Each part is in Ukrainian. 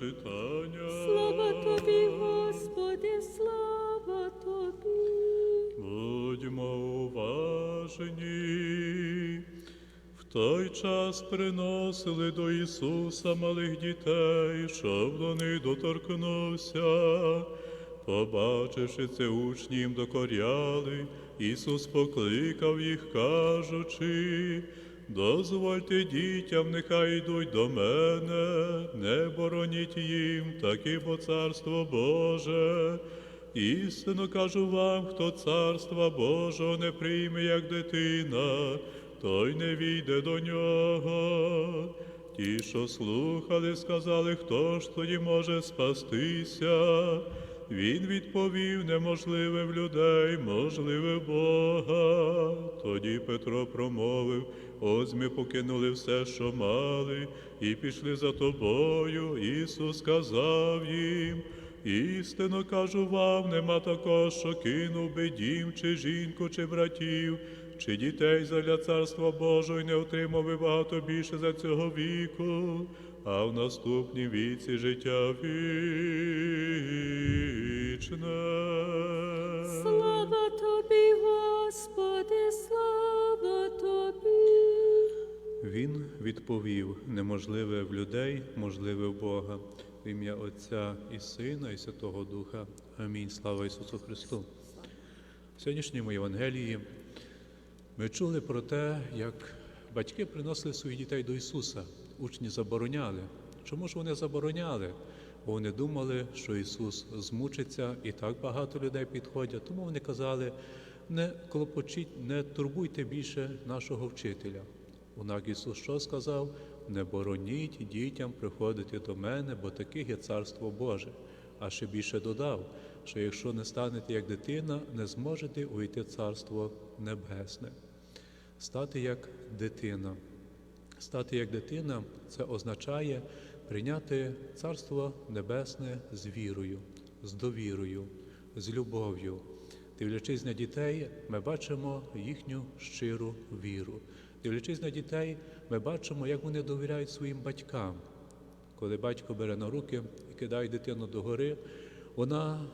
читання. Слава тобі, Господи, слава тобі. Будьмо уважні. В той час приносили до Ісуса малих дітей, щоб до них доторкнувся. Побачивши це, учні їм докоряли, Ісус покликав їх, кажучи, дозвольте дітям, нехай йдуть до мене, не бороніть їм, таки бо царство Боже. Істинно кажу вам, хто царства Божого не прийме, як дитина, той не війде до нього. Ті, що слухали, сказали, хто ж тоді може спастися. Він відповів, неможливе в людей, можливе в Бога. Тоді Петро промовив, ось ми покинули все, що мали, і пішли за тобою. Ісус сказав їм. Істинно кажу вам, нема такого, що кинув би дім, чи жінку, чи братів, чи дітей задля царства Божого і не отримав би багато більше за цього віку, а в наступній віці життя вічне. Слава тобі, Господи, слава тобі. Він відповів: неможливе в людей, можливе в Бога. В ім'я Отця і Сина, і Святого Духа. Амінь. Слава Ісусу Христу. В сьогоднішньому Євангелії ми чули про те, як батьки приносили своїх дітей до Ісуса. Учні забороняли. Чому ж вони забороняли? Бо вони думали, що Ісус змучиться, і так багато людей підходять. Тому вони казали, не клопочіть, не турбуйте більше нашого вчителя. Однак Ісус що сказав? Не бороніть дітям приходити до мене, бо таких є Царство Боже. А ще більше додав, що якщо не станете як дитина, не зможете увійти в Царство Небесне. Стати як дитина. Стати як дитина це означає прийняти Царство Небесне з вірою, з довірою, з любов'ю. Дивлячись на дітей, ми бачимо їхню щиру віру. Дивлячись на дітей, ми бачимо, як вони довіряють своїм батькам. Коли батько бере на руки і кидає дитину догори, вона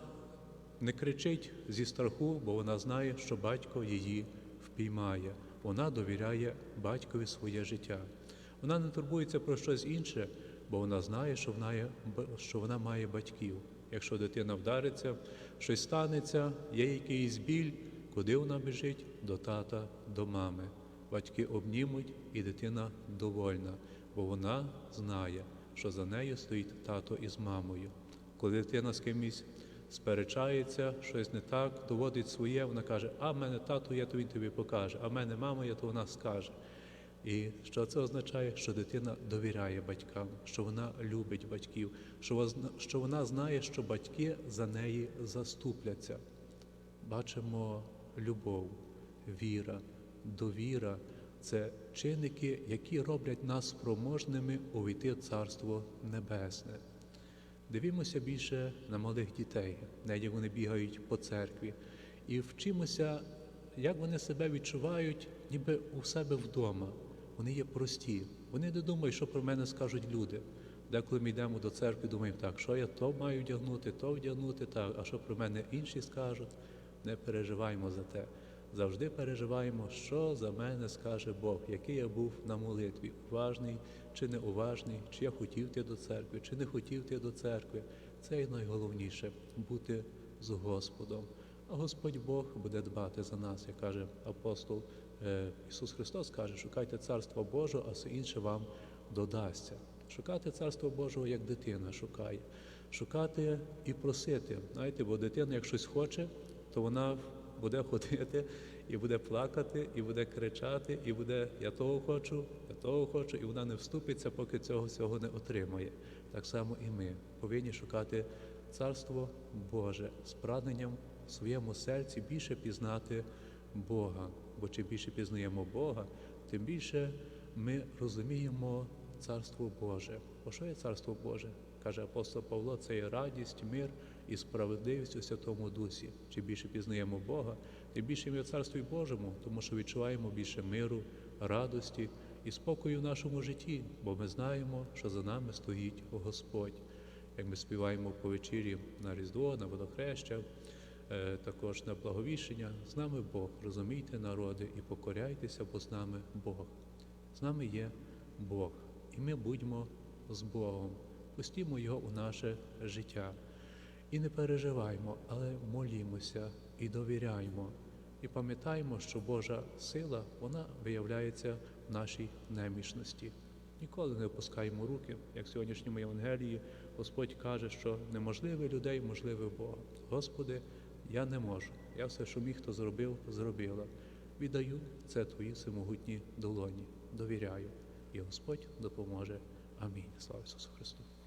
не кричить зі страху, бо вона знає, що батько її впіймає. Вона довіряє батькові своє життя. Вона не турбується про щось інше, бо вона знає, що вона, що вона має батьків. Якщо дитина вдариться, щось станеться, є якийсь біль, куди вона біжить? До тата, до мами. Батьки обнімуть, і дитина довольна, бо вона знає, що за нею стоїть тато із мамою. Коли дитина з кимось сперечається, щось не так, доводить своє, вона каже, а в мене тато є, то він тобі покаже, а в мене мама є, то вона скаже. І що це означає? Що дитина довіряє батькам, що вона любить батьків, що вона знає, що батьки за неї заступляться. Бачимо любов, віра, довіра це чинники, які роблять нас спроможними увійти в Царство Небесне. Дивімося більше на малих дітей, навіть як вони бігають по церкві, і вчимося, як вони себе відчувають, ніби у себе вдома. Вони є прості. Вони не думають, що про мене скажуть люди. Деколи ми йдемо до церкви, думаємо, так, що я то маю вдягнути, то вдягнути, так, а що про мене інші скажуть, не переживаємо за те. Завжди переживаємо, що за мене скаже Бог, який я був на молитві, уважний чи неуважний, чи я хотів йти до церкви, чи не хотів йти до церкви. Це і найголовніше бути з Господом. А Господь Бог буде дбати за нас, як каже апостол е, Ісус Христос каже, шукайте царство Божого, а все інше вам додасться. Шукати царство Божого, як дитина шукає, шукати і просити. Знаєте, бо дитина, як щось хоче, то вона буде ходити і буде плакати, і буде кричати, і буде я того хочу, я того хочу, і вона не вступиться, поки цього всього не отримає. Так само і ми повинні шукати царство Боже з прагненням в своєму серці більше пізнати Бога. Бо чим більше пізнаємо Бога, тим більше ми розуміємо Царство Боже. Бо що є Царство Боже? Каже апостол Павло, це є радість, мир і справедливість у Святому Дусі. Чим більше пізнаємо Бога, тим більше ми в Царстві Божому, тому що відчуваємо більше миру, радості і спокою в нашому житті, бо ми знаємо, що за нами стоїть Господь. як ми співаємо по вечірі на Різдво, на водохреща, е, також на благовіщення. З нами Бог. Розумійте, народи, і покоряйтеся, бо з нами Бог. З нами є Бог, і ми будьмо з Богом. Пустімо Його у наше життя. І не переживаймо, але молімося і довіряймо. І пам'ятаємо, що Божа сила вона виявляється в нашій немічності. Ніколи не опускаємо руки, як в сьогоднішньому Євангелії Господь каже, що неможливе людей, можливе Бога. Господи, я не можу. Я все, що міг, то зробив, зробила. Віддаю це твої всемогутні долоні. Довіряю. І Господь допоможе. Амінь. Слава Ісусу Христу.